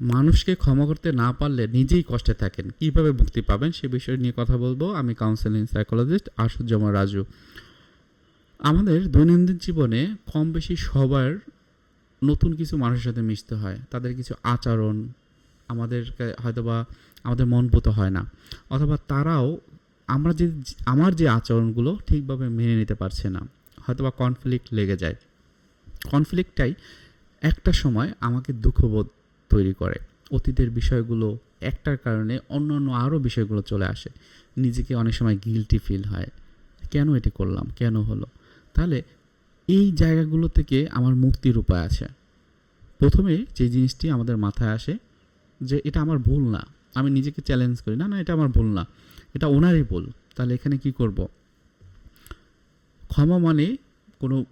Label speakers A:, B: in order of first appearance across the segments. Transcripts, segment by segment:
A: মানুষকে ক্ষমা করতে না পারলে নিজেই কষ্টে থাকেন। কীভাবে মুক্তি পাবেন সে বিষয় নিয়ে কথা বলব। আমি কাউন্সেলিং সাইকোলজিস্ট আশুজ্জামা রাজু। আমাদের দৈনন্দিন জীবনে কম বেশি সবার নতুন কিছু মানুষের সাথে মিশতে হয়। তাদের কিছু আচরণ আমাদেরকে হয়তোবা আমাদের মন মতো হয় না। অথবা তারাও আমরা যে, আমার যে আচরণগুলো ঠিকভাবে মেনে নিতে পারছে না। হয়তোবা কনফ্লিক্ট লেগে যায়। কনফ্লিক্টটাই একটা সময় আমাকে দুঃখবোধ তৈরি করে। অতীতের বিষয়গুলো একটার কারণে অন্য অন্য আরও বিষয়গুলো চলে আসে। নিজেকে অনেক সময় গিলটি ফিল হয়। কেন এটি করলাম? কেন হলো? তাহলে এই জায়গাগুলো থেকে আমার মুক্তির উপায় আছে। প্রথমে যে জিনিসটি আমাদের মাথায় আসে যে এটা আমার ভুল না। আমি নিজেকে চ্যালেঞ্জ করি, না না, এটা আমার ভুল না। এটা ওনারই ভুল। তাহলে এখানে কি করব? ক্ষমা মানে কোনো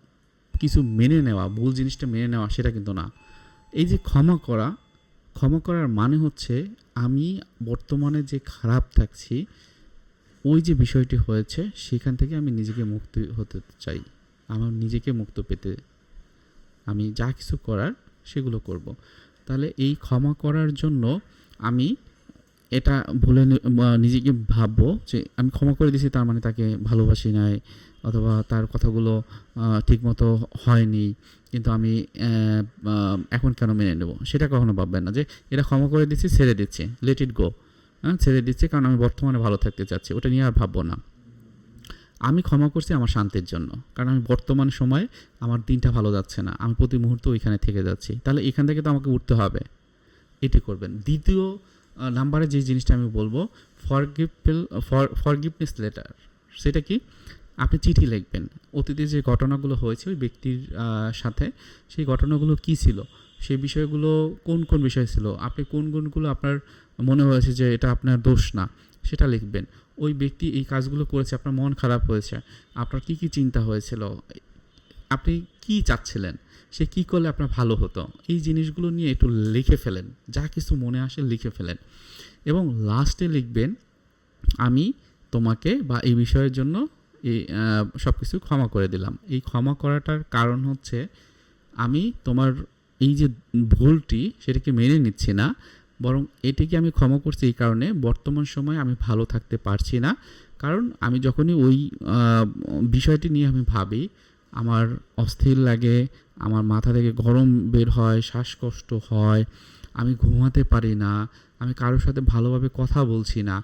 A: কিছু মেনে নেওয়া, ভুল জিনিসটা মেনে নেওয়া সেটা কিন্তু না। এই যে ক্ষমা করা ক্ষমা করার মানে হচ্ছে আমি বর্তমানে যে খারাপ থাকছি, ওই যে বিষয়টি হয়েছে, সেখান থেকে আমি নিজেকে মুক্তি হতে চাই। আমার নিজেকে মুক্ত পেতে আমি যা কিছু করার সেগুলো করব। তাহলে এই ক্ষমা করার জন্য আমি এটা ভুলে নিজেকে ভাববো যে আমি ক্ষমা করে দিয়েছি, তার মানে তাকে ভালোবাসি নাই, অথবা তার কথাগুলো ঠিকমতো হয়নি, কিন্তু আমি এখন কেন মেনে নেব? সেটা কখনো ভাববেন না যে, এটা ক্ষমা করে দিচ্ছি ছেড়ে দিচ্ছি লেট ইট গো হ্যাঁ ছেড়ে দিচ্ছি, কারণ আমি বর্তমানে ভালো থাকতে চাচ্ছি, ওটা নিয়ে আর ভাববো না। আমি ক্ষমা করছি আমার শান্তির জন্য, কারণ আমি বর্তমান সময়ে আমার দিনটা ভালো যাচ্ছে না, আমি প্রতি মুহূর্তে ওইখানে থেকে যাচ্ছি, তাহলে এখান থেকে তো আমাকে উঠতে হবে, এটি করবেন। দ্বিতীয় নাম্বারে যে জিনিসটা আমি বলব ফরগিভেল ফরগিভনেস লেটার সেটা কি? আপনি চিঠি লিখবেন। অতীতে যে ঘটনাগুলো হয়েছে, ওই ব্যক্তির সাথে সেই ঘটনাগুলো কি ছিল? সেই বিষয়গুলো কোন কোন বিষয় ছিল? আপনি কোন কোনগুলো আপনার মনে হয়েছে যে এটা আপনার দোষ না, সেটা লিখবেন। ওই ব্যক্তি এই কাজগুলো করেছে, আপনার মন খারাপ হয়েছে, আপনার কি কি চিন্তা হয়েছিল? আপনি কি চাচ্ছিলেন? সে কি করলে আপনার ভালো হতো? এই জিনিসগুলো নিয়ে একটু লিখে ফেলেন। যা কিছু মনে আসে লিখে ফেলেন। এবং লাস্টে লিখবেন, আমি তোমাকে বা এই বিষয়ের জন্য এই সব কিছু ক্ষমা করে দিলাম। এই ক্ষমা করাটার কারণ হচ্ছে, আমি তোমার এই যে ভুলটি, সেটাকে মেনে নিচ্ছি না। বরং এটিকে আমি ক্ষমা করছি এই কারণে, বর্তমান সময়ে আমি ভালো থাকতে পারছি না। কারণ আমি যখনই ওই বিষয়টি নিয়ে আমি ভাবি আমার অস্থির লাগে, আমার মাথা থেকে গরম বের হয়, শ্বাসকষ্ট হয়, আমি ঘুমাতে পারি না, আমি কারোর সাথে ভালোভাবে কথা বলছি না।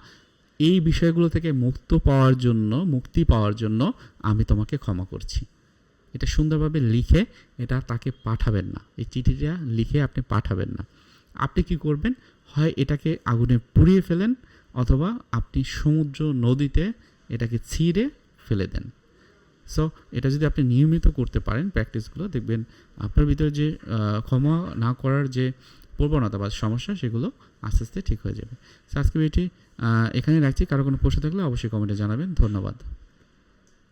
A: এই বিষয়গুলো থেকে মুক্ত পাওয়ার জন্য, মুক্তি পাওয়ার জন্য আমি তোমাকে ক্ষমা করছি। এটা সুন্দরভাবে লিখে, এটা তাকে পাঠাবেন না। এই চিঠিটা লিখে আপনি পাঠাবেন না। আপনি কি করবেন? হয় এটাকে আগুনে পুড়িয়ে ফেলেন, অথবা আপনি সমুদ্র নদীতে এটাকে ছিঁড়ে ফেলে দেন। সো এটা যদি আপনি নিয়মিত করতে পারেন প্র্যাকটিসগুলো, দেখবেন আপনার ভিতরে যে ক্ষমা না করার যে প্রবণতা বা সমস্যা, সেগুলো আস্তে আস্তে ঠিক হয়ে যাবে। সো আজকে এটি এখানে রাখছি। কারও কোনো প্রশ্ন থাকলে অবশ্যই কমেন্টে জানাবেন। ধন্যবাদ।